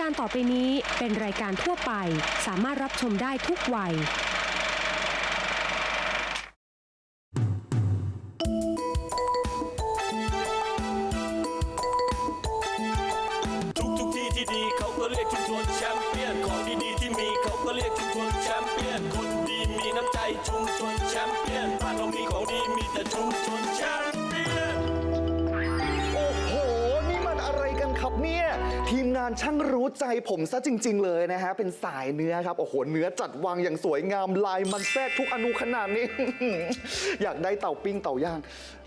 การต่อไปนี้เป็นรายการทั่วไป สามารถรับชมได้ทุกวัย ทุกทุกที่ที่ดีเขาก็เรียกชุมชนแชมเปี้ยนของดีๆที่มีเขาก็เรียกชุมชนแชมเปี้ยนคนดีมีน้ำใจชุมชนแชมเปี้ยนบ้านเรามีของดีมีแต่ชุมชนแชมเปี้ยน โอ้โห นี่มันอะไรกันครับเนี่ย ทีม งานช่างรู้ใจผมซะจริง ๆ เลยนะฮะ เป็นสายเนื้อครับ โอ้โห เนื้อจัดวางอย่างสวยงามลายมันแทรกทุกอนูขนาดนี้ อยากได้เต่าปิ้งเต่าย่าง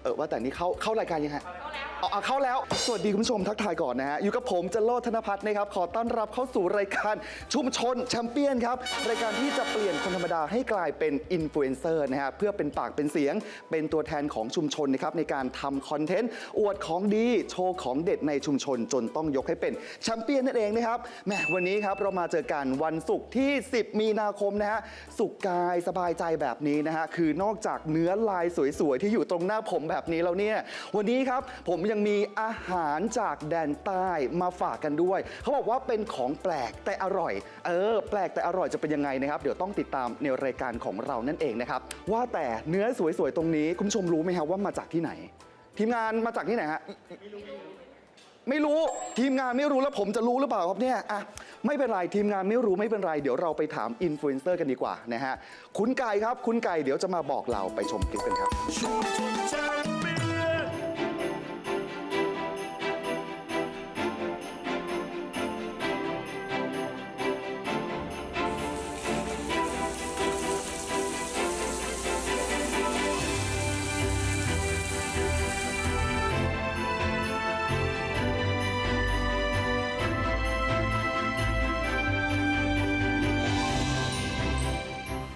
เออว่าแต่นี่เข้าเข้ารายการยังฮะเข้าแล้วเอาเข้าแล้ว สวัสดีคุณผู้ชมทักทายก่อนนะฮะ อยู่กับผมจโลธนพัฒน์นะครับ ขอต้อนรับเข้าสู่รายการชุมชนแชมเปี้ยนครับ รายการที่จะเปลี่ยนคนธรรมดาให้กลายเป็นอินฟลูเอนเซอร์นะฮะ เพื่อเป็นปากเป็นเสียง เป็นตัวแทนของชุมชนนะครับในการทำคอนเทนต์อวดของดี โชว์ของเด็ดในชุมชนจนต้องยกให้เป็นแชมเปี้ยนนั่นเองนะครับแหมวันนี้ครับเรามาเจอกันวันศุกร์ที่ 10 มีนาคมนะฮะสุขกายสบายใจแบบนี้นะฮะคือนอกจากเนื้อลายสวยๆที่อยู่ตรงหน้าผมแบบนี้แล้วเนี่ยวันนี้ครับผมยังมีอาหารจากแดนใต้มาฝากกันด้วย เขาบอกว่าเป็นของแปลกแต่อร่อย เออ แปลกแต่อร่อยจะเป็นยังไงนะครับ เดี๋ยวต้องติดตามในรายการของเรานั่นเองนะครับ ว่าแต่เนื้อสวยๆตรงนี้ คุณผู้ชมรู้ไหมครับว่ามาจากที่ไหน ทีมงานมาจากที่ไหนฮะไม่รู้ ทีมงานไม่รู้แล้วผมจะรู้หรือเปล่าครับเนี่ยอะไม่เป็นไรทีมงานไม่รู้ไม่เป็นไรเดี๋ยวเราไปถามอินฟลูเอนเซอร์กันดีกว่านะฮะคุณไก่ครับ คุณไก่เดี๋ยวจะมาบอกเราไปชมคลิปกันครับ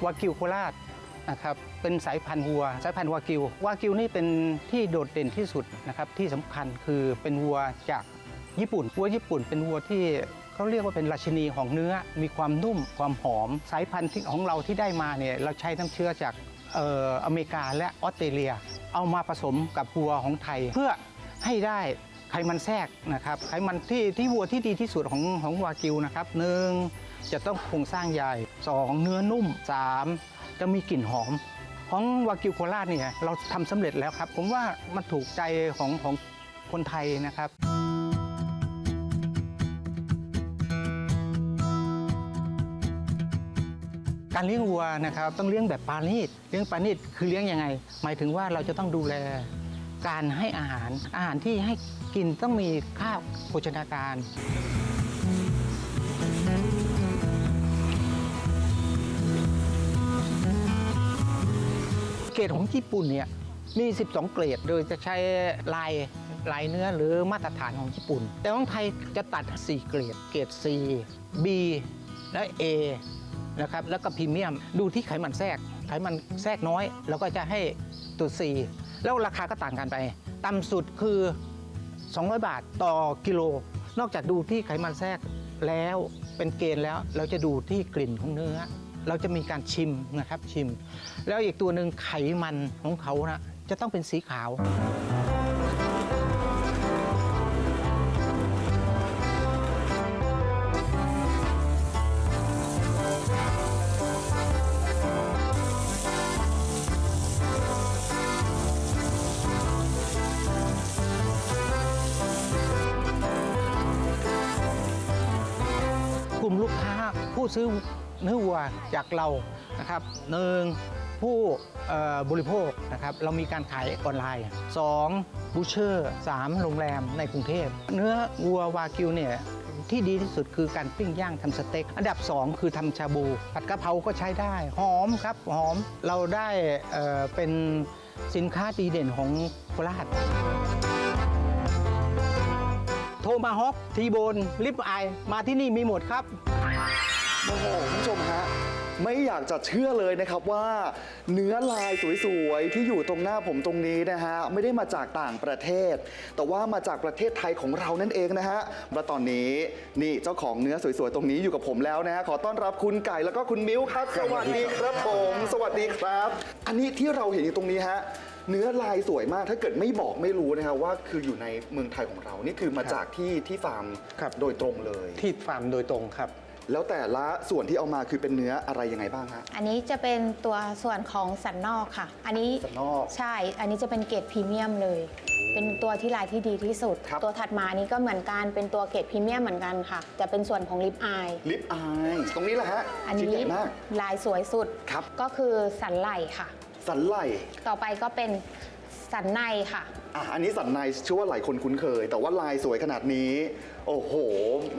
วากิวโคราชนะครับเป็นสายพันธุ์วัว สายพันธุ์วากิววากิวนี่เป็นที่โดดเด่นที่สุดนะครับที่สำคัญคือเป็นวัวจากญี่ปุ่นวัวญี่ปุ่นเป็นวัวที่เขาเรียกว่าเป็นราชินีของเนื้อ มีความนุ่มความหอม สายพันธุ์ของเราที่ได้มาเนี่ยเราใช้น้ำเชื้อจากเอ่ออเมริกาและออสเตรเลีย เอามาผสมกับวัวของไทย เพื่อให้ได้ไขมันแทรกนะครับไขมันที่ที่วัวที่ดีที่สุดของของวากิวนะครับหนึ่ง จะต้องโครงสร้างใหญ่ 2 เนื้อนุ่ม 3 จะมีกลิ่นหอม ของวากิวโคราชเนี่ยเราทำสำเร็จแล้วครับ ผมว่ามันถูกใจของของคนไทยนะครับการเลี้ยงวัวนะครับต้องเลี้ยงแบบปาณีตเลี้ยงปาณีตคือเลี้ยงยังไง หมายถึงว่าเราจะต้องดูแลการให้อาหาร อาหารที่ให้กินต้องมีค่าโภชนาการ เกรดของญี่ปุ่นเนี่ยมี 12 เกรด โดยจะใช้ลายลายเนื้อหรือมาตรฐานของญี่ปุ่น แต่ของไทยจะตัด 4 เกรด เกรด C B และ A นะครับ แล้วก็พรีเมียม ดูที่ไขมันแทรก ไขมันแทรกน้อย แล้วก็จะให้ตัว C แล้วราคาก็ต่างกันไป ต่ำสุดคือ 200 บาทต่อกิโล นอกจากดูที่ไขมันแทรกแล้วเป็นเกณฑ์แล้ว เราจะดูที่กลิ่นของเนื้อ เราจะมีการชิมนะครับชิม แล้วอีกตัวหนึ่งไขมันของเขานะจะต้องเป็นสีขาว กลุ่มลูกค้าผู้ซื้อ เนื้อวัวจากเรานะครับหนึ่งผู้บริโภคนะครับเรามีการขายออนไลน์ 2. บูเชอร์ 3. โรงแรมในกรุงเทพ เนื้อวัววากิวเนี่ยที่ดีที่สุดคือการปิ้งย่างทำสเต็ก อันดับ 2 คือทำชาบู ผัดกะเพราก็ใช้ได้ หอมครับ หอมเราได้เเป็นสินค้าดีเด่นของโคราชโทมาฮอคทีโบนลิปไอายมาที่นี่มีหมดครับ โอ้โหคุณผู้ชมฮะไม่อยากจะเชื่อเลยนะครับว่าเนื้อลายสวยๆ ที่อยู่ตรงหน้าผมตรงนี้นะฮะไม่ได้มาจากต่างประเทศ แต่ว่ามาจากประเทศไทยของเรานั่นเองนะฮะและตอนนี้นี่เจ้าของเนื้อสวยๆตรงนี้อยู่กับผมแล้วนะฮะขอต้อนรับคุณไก่แล้วก็คุณมิ้วครับสวัสดีครับผม สวัสดีครับ อันนี้ที่เราเห็นอยู่ตรงนี้ฮะเนื้อลายสวยมากถ้าเกิดไม่บอกไม่รู้นะครับว่าคืออยู่ในเมืองไทยของเรานี่คือมาครับจากที่ที่ฟาร์มครับ โดยตรงเลย ที่ฟาร์มโดยตรงครับ แล้วแต่ละส่วนที่เอามาคือเป็นเนื้ออะไรยังไงบ้างฮะ อันนี้จะเป็นตัวส่วนของสันนอกค่ะ อันนี้สันนอกใช่ อันนี้จะเป็นเกรดพรีเมียมเลย เป็นตัวที่ลายที่ดีที่สุด ครับ ตัวถัดมาอันนี้ก็เหมือนกัน เป็นตัวเกรดพรีเมียมเหมือนกันค่ะ จะเป็นส่วนของลิปอาย ลิปอายตรงนี้แหละฮะอันชิ้นนี้ใหญ่มาก ลายสวยสุด ครับ ก็คือสันไหลค่ะ สันไหลต่อไปก็เป็น สันในค่ะ อะอันนี้สันในเชื่อว่าหลายคนคุ้นเคย แต่ว่าลายสวยขนาดนี้ โอ้โห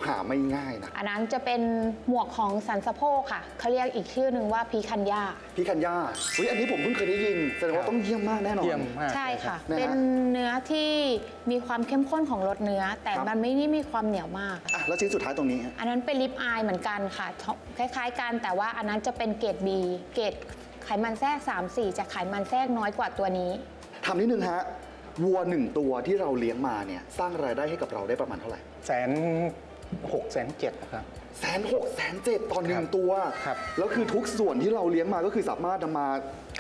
หาไม่ง่ายนะ อันนั้นจะเป็นหมวกของสันสะโพกค่ะเขาเรียกอีกชื่อหนึ่งว่าพีคันยาพี่คัญญาเฮ้ยอันนี้ผมเพิ่งเคยได้ยิน แสดงว่าต้องเยี่ยมมากแน่นอน เยี่ยมมากใช่ค่ะ นะฮะ เป็นเนื้อที่มีความเข้มข้นของรสเนื้อ แต่ครับมันไม่ได้มีความเหนียวมาก อะแล้วชิ้นสุดท้ายตรงนี้ฮะอันนั้นเป็นลิปอายเหมือนกันค่ะคล้ายๆกันแต่ว่าอันนั้นจะเป็นเกรด B เกรดไขมันแทรก 3 4 จะไขมันแทรกน้อยกว่าตัวนี้ ทำนิดนึงฮะวัวหนึ่งตัวที่เราเลี้ยงมาเนี่ยสร้างรายได้ให้กับเราได้ประมาณเท่าไหร่แสนหกแสนเจ็ดครับ แสนหกแสนเจ็ดตอนหนึ่ครังบตัว ครับแล้วคือทุกส่วนที่เราเลี้ยงมาก็คือสามารถนำมา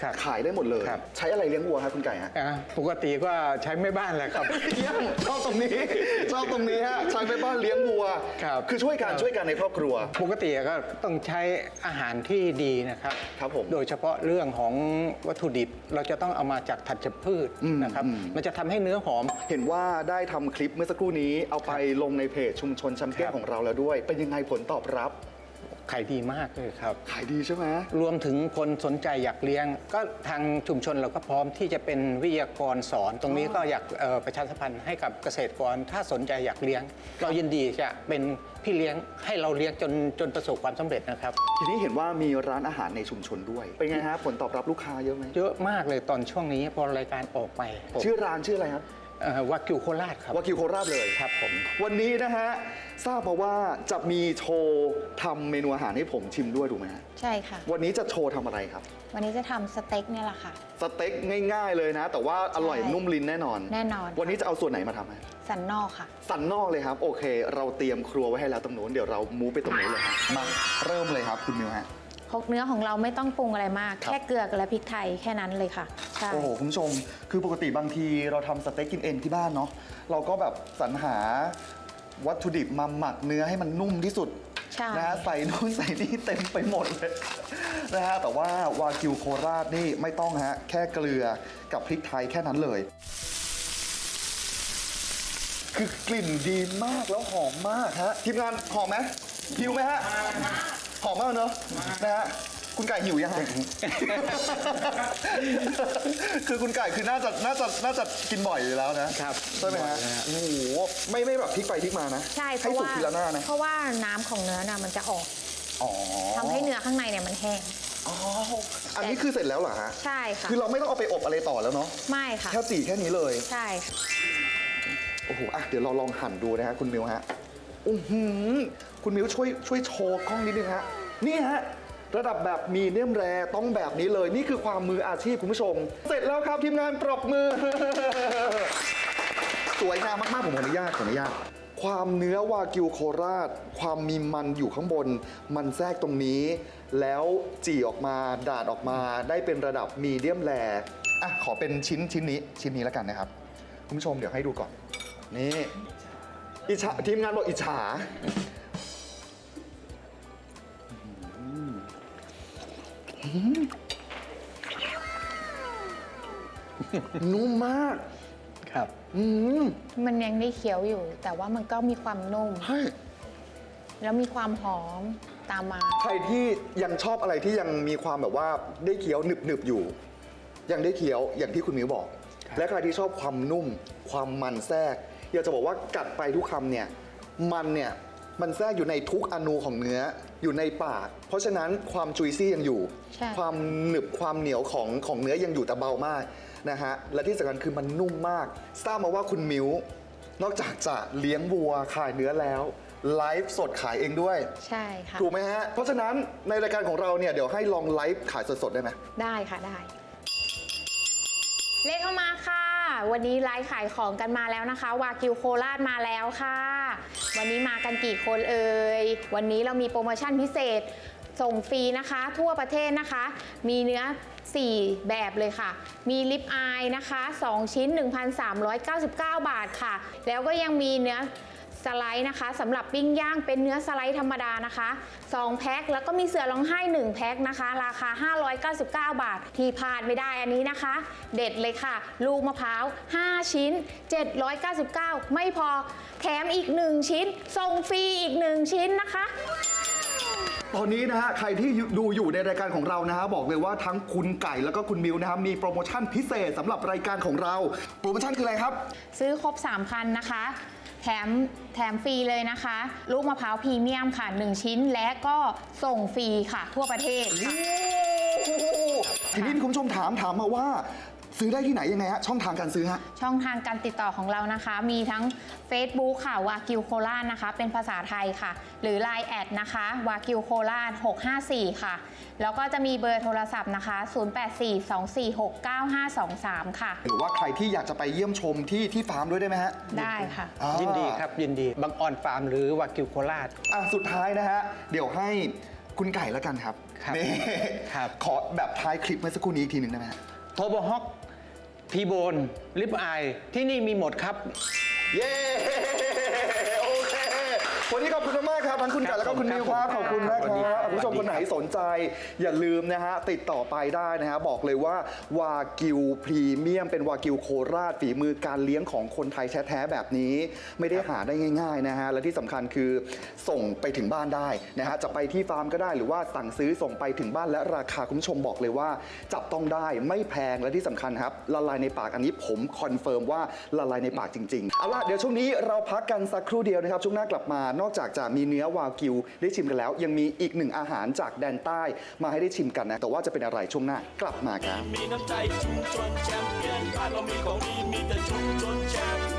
ครับขายได้หมดเลย ครับ ใช้อะไรเลี้ยงวัวครับคุณไก่ฮะ อะปกติก็ใช้ไม่บ้านแหละครับ เยี่ยมชอบตรงนี้ชอบตรงนี้ฮะใช้ไปบ้านเลี้ยงวัวครับคือช่วยกันครับ ช่วยกันในครอบครัว ปกติก็ต้องใช้อาหารที่ดีนะครับ ครับผมโดยเฉพาะเรื่องของวัตถุดิบเราจะต้องเอามาจากธัญพืชอืมนะครับ อืม มันจะทำให้เนื้อหอม เห็นว่าได้ทำคลิปเมื่อสักครู่นี้เอาไปลงในเพจชุมชนแชมเปี้ยนครับ ของเราแล้วด้วย เป็นยังไงผลตอบรับ ขายดีมากเลยครับ ขายดีใช่ไหมรวมถึงคนสนใจอยากเลี้ยง ก็ทางชุมชนเราก็พร้อมที่จะเป็นวิทยากรสอน ตรงนี้ก็อยากเอ่อประชาสัมพันธ์ให้กับเกษตรกร ถ้าสนใจอยากเลี้ยง เรายินดีจะเป็นพี่เลี้ยงให้เราเลี้ยงจนจนประสบความสำเร็จนะครับ ทีนี้เห็นว่ามีร้านอาหารในชุมชนด้วย เป็นไงฮะผลตอบรับลูกค้าเยอะไหมเยอะมากเลยตอนช่วงนี้พอรายการออกไปผม ชื่อร้านชื่ออะไรครับ เอ่อวากิวโคราชครับ วากิวโคราชเลยครับผม วันนี้นะฮะทราบมาว่าจะมีโชว์ทำเมนูอาหารให้ผมชิมด้วยถูกไหมฮะใช่ค่ะ วันนี้จะโชว์ทำอะไรครับ วันนี้จะทำสเต็กเนี่ยแหละค่ะ สเต็กง่าย ๆ เลยนะ แต่ว่าอร่อยใช่นุ่มลิ้นแน่นอน แน่นอน วันนี้จะเอาส่วนไหนมาทำฮะสันนอกค่ะ สันนอกเลยครับ โอเค เราเตรียมครัวไว้ให้แล้วตรงนู้นเดี๋ยวเรามูฟไปตรงนู้นเลยฮะมาเริ่มเลยครับคุณมิวฮะ คกเนื้อของเราไม่ต้องปรุงอะไรมาก ครับ แค่เกลือและพริกไทยแค่นั้นเลยค่ะใช่โอ้โหคุณผู้ชม คือปกติบางทีเราทำสเต็กกินเองที่บ้านเนาะเราก็แบบสรรหาวัตถุดิบมาหมักเนื้อให้มันนุ่มที่สุดใช่ นะฮะใส่นู่นใส่นี่เต็มไปหมดเลยนะฮะแต่ว่าวากิวโคราชนี่ไม่ต้องฮะแค่เกลือกับพริกไทยแค่นั้นเลย คือกลิ่นดีมากแล้วหอมมากฮะทีมงานหอมไหมหิวไหมฮะ หอมมากเนอะนะฮะคุณไก่หิวยังฮะคือคุณไก่คือน่าจะน่าจะน่าจะกินบ่อยอยู่แล้วนะครับใช่ไหมฮะบ่อยนะฮะ โอ้โหไม่ไม่แบบพลิกไปพลิกมานะใช่เพให้ราะสุกว่าทีละหน้านะเพราะว่าน้ำของเนื้อน่ะมันจะออกอ๋อทำให้เนื้อข้างในเนี่ยมันแห้ง อ๋ออันนี้คือเสร็จแล้วเหรอฮะใช่ค่ะ คือเราไม่ต้องเอาไปอบอะไรต่อแล้วเนาะไม่ค่ะ แค่จีแค่นี้เลย ใช่ค่ะโอ้โหอะเดี๋ยวเราลองหั่นดูนะฮะคุณมิวฮะอือหือ คุณมิวช่วยช่วยโชว์กล้องนิดนึงฮะนี่ฮะระดับแบบมีเนียมแรต้องแบบนี้เลย นี่คือความมืออาชีพคุณผู้ชม เสร็จแล้วครับทีมงานปรบมือ สวยงามมากๆผมขออนุญาตขออนุญาตความเนื้อวากิวโคราช ความมีมันอยู่ข้างบน มันแทรกตรงนี้ แล้วจี่ออกมาดาดออกมาได้เป็นระดับมีเดียมแรอะขอเป็นชิ้นชิ้นนี้ชิ้นนี้แล้วกันนะครับ คุณผู้ชมเดี๋ยวให้ดูก่อน นี่อิจฉาทีมงานบอกอิจฉา นุ่มมาก ครับ อืมมันยังได้เคี้ยวอยู่ แต่ว่ามันก็มีความนุ่ม ใช่แล้วมีความหอมตามมา ใครที่ยังชอบอะไรที่ยังมีความแบบว่าได้เคี้ยวหนึบหนึบๆอยู่ ยังได้เคี้ยวอย่างที่คุณมิวบอกครับและใครที่ชอบความนุ่ม ความมันแทรกอยากจะบอกว่ากัดไปทุกคำเนี่ย มันเนี่ย มันแทรกอยู่ในทุกอนูของเนื้ออยู่ในปาก เพราะฉะนั้นความจุยซี่ยังอยู่ ใช่ ความหนึบความเหนียวของของเนื้อยังอยู่แต่เบามากนะฮะและที่สำคัญคือมันนุ่มมากทราบมาว่าคุณมิวนอกจากจะเลี้ยงวัวขายเนื้อแล้วไลฟ์สดขายเองด้วย ใช่ค่ะ ถูกไหมฮะ เพราะฉะนั้นในรายการของเราเนี่ยเดี๋ยวให้ลองไลฟ์ขายสดๆได้ไหม ได้ค่ะได้ เลขเข้ามาค่ะ วันนี้ไลฟ์ขายของกันมาแล้วนะคะ วากิวโคราชมาแล้วค่ะ วันนี้มากันกี่คนเอ่ย วันนี้เรามีโปรโมชั่นพิเศษ ส่งฟรีนะคะ ทั่วประเทศนะคะ มีเนื้อ 4 แบบเลยค่ะ มีลิปอายนะคะ 2 ชิ้น 1,399 บาทค่ะ แล้วก็ยังมีเนื้อ สไลด์นะคะสำหรับปิ้งย่างเป็นเนื้อสไลด์ธรรมดานะคะ 2 แพ็คแล้วก็มีเสือร้องไห้ 1 แพ็คนะคะ ราคา 599 บาท ที่พลาดไม่ได้อันนี้นะคะ เด็ดเลยค่ะ ลูกมะพร้าว 5 ชิ้น 799 ไม่พอ แถมอีก 1 ชิ้น ส่งฟรีอีก 1 ชิ้นนะคะตอนนี้นะฮะใครที่ดูอยู่ในรายการของเรานะฮะบอกเลยว่าทั้งคุณไก่แล้วก็คุณมิวนะครับมีโปรโมชั่นพิเศษสำหรับรายการของเรา โปรโมชั่นคืออะไรครับ ซื้อครบ3,000นะคะ แถมแถมฟรีเลยนะคะ ลูกมะพร้าวพรีเมียมค่ะ 1 ชิ้นและก็ส่งฟรีค่ะทั่วประเทศค่ะ ทีนี้มีคุณผู้ชมถามถามมาว่า ซื้อได้ที่ไหนยังไงฮะช่องทางการซื้อฮะ ช่องทางการติดต่อของเรานะคะ มีทั้ง Facebook ค่ะวากิวโคราชนะคะ เป็นภาษาไทยค่ะ หรือ Line แอดนะคะวากิวโคราช654 ค่ะ แล้วก็จะมีเบอร์โทรศัพท์นะคะ 0842469523 ค่ะ หรือว่าใครที่อยากจะไปเยี่ยมชมที่ที่ฟาร์มด้วยได้ไหมฮะได้ค่ะ อ่า ยินดีครับยินดีบางออนฟาร์มหรือวากิวโคราช อะสุดท้ายนะฮะ เดี๋ยวให้คุณไก่แล้วกันครับครับนี่ครับ ขอแบบท้ายคลิปเมื่อสักครู่นี้อีกทีหนึ่งได้ไหมฮะ โทโบฮอก ทีโบนลิปอายที่นี่มีหมดครับ เย้ โอเค วันนี้ขอบคุณมากๆครับทั้งคุณไก่แล้วก็คุณนิวครับขอบคุณนะคสวัสดีรัครับบคุณผู้ชมคนไหนสนใจ อย่าลืมนะฮะติดต่อไปได้นะฮะบอกเลยว่าวากิวพรีเมียมเป็นวากิวโคราชฝีมือการเลี้ยงของคนไทยแท้ๆแบบนี้ ไม่ได้หาได้ง่ายๆนะฮะและที่สำคัญคือส่งไปถึงบ้านได้นะฮะจะไปที่ฟาร์มก็ได้หรือว่าสั่งซื้อส่งไปถึงบ้านและราคาคุณผู้ชมบอกเลยว่า จับต้องได้ไม่แพงและที่สำคัญครับละลายในปากอันนี้ผมคอนเฟิร์มว่าละลายในปากจริงๆเอาล่ะเดี๋ยวช่วงนี้เราพักกันสักครู่เดียวนะครับช่วงหน้ากลับมานอกจากจะมีเนื้อวากิวได้ชิมกันแล้ว ยังมีอีกหนึ่งอาหารจากแดนใต้มาให้ได้ชิมกันนะแต่ว่าจะเป็นอะไรช่วงหน้ากลับมาครับมีน้ำใจชุมชนแชมเปี้ยนบ้านเรามีของดีมีแต่ชุมชนแชมเปี้ยน